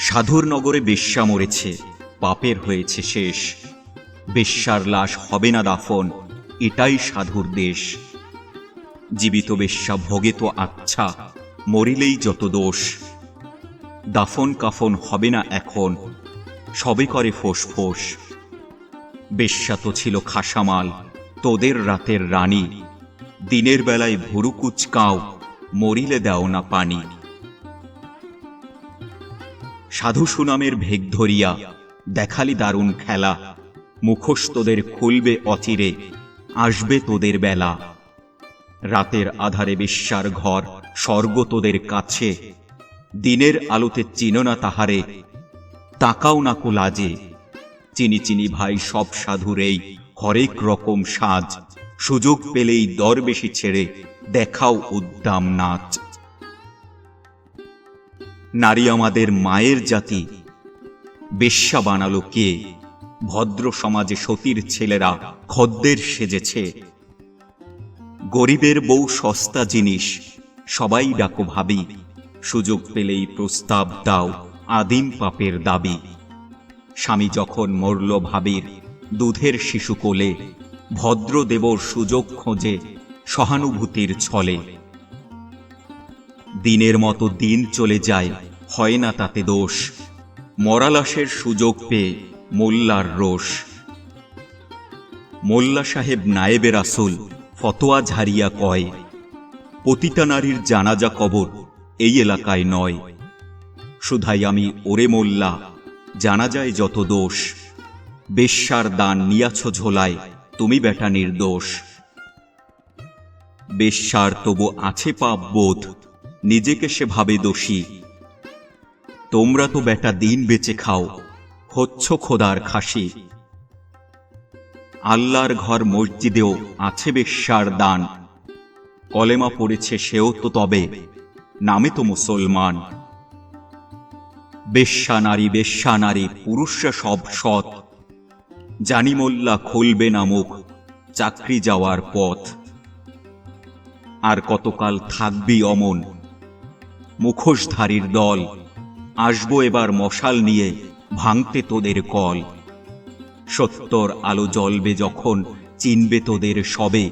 সাধুর নগরে বেশ্যা মরেছে, পাপের হয়েছে শেষ। বেশ্যার লাশ হবে না দাফন, এটাই সাধুর দেশ। জীবিত বেশ্যা ভোগে তো আচ্ছা মরিলেই যত দোষ। দাফন কাফন হবে না এখন, সবে করে ফোঁস ফোঁস। বেশ্যা তো ছিল খাসামাল, তোদের রাতের রানী। দিনের বেলায় ভুরু কুচকাও, মরিলে দাও না পানি। সাধু সুনামের ভেগ ধরিয়া দেখালি দারুণ খেলা। মুখোশ তোদের খুলবে অচিরে, আসবে তোদের বেলা। রাতের আধারে বিশ্বার ঘর, স্বর্গ তোদের কাছে। দিনের আলোতে চিনো না তাহারে, তাকাও না কো লাজে চিনি চিনি ভাই সব সাধুরেই, হরেক রকম সাজ। সুযোগ পেলেই দর বেশি ছেড়ে, দেখাও উদ্দাম নাচ। নারী আমাদের মায়ের জাতি। বেশ্যা বানালো কে? ভদ্র সমাজে সতীর ছেলেরা খদ্দের সেজেছে। গরিবের বউ সস্তা জিনিস, সবাই ডাকো ভাবি। সুযোগ পেলেই প্রস্তাব দাও আদিম পাপের দাবি। স্বামী যখন মরল ভাবির দুধের শিশু কোলে, ভদ্র দেবর সুযোগ খোঁজে, সহানুভূতির ছলে। দিনের মতো দিন চলে যায়, হয় না তাতে দোষ। মরালাসের সুযোগ পেয়ে মোল্লার রোষ। মোল্লা সাহেব নায়েবের আসল ফতোয়া ঝারিয়া কয়, পতিতা নারীর জানাজা কবর এই এলাকায় নয়। শুধাই আমি, ওরে মোল্লা জানা যায় যত দোষ। বেশ্যার দান নিয়াছ ঝোলায়, তুমি বেটা নির্দোষ। বেশ্যার তবু আছে পাপ বোধ নিজেকে সে ভাবে দোষী। তোমরা তো বেটা দিন বেঁচে খাও, হচ্ছ খোদার খাসি। আল্লাহর ঘর মসজিদেও আছে বেশ্যার দান। কলেমা পড়েছে সেও তো তবে, নামে তো মুসলমান। বেশ্যা নারী বেশ্যা নারী, পুরুষরা সব সৎ। জানি মোল্লা খুলবে না মুখ, চাকরি যাওয়ার পথ। আর কতকাল থাকবি অমন মুখোশধারীর দল। আসব এবার মশাল নিয়ে ভাঙতে তোদের কল। সত্তর আলো জ্বলবে যখন চিনবে তোদের সবে।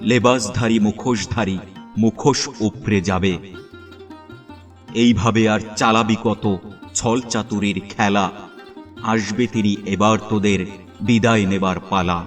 লেবাসধারী, মুখোশধারী, মুখোশ উপড়ে যাবে। এইভাবে আর চালাবি কত ছল চাতুরির খেলা। আসবে তিনি এবার তোদের বিদায় নেবার পালা।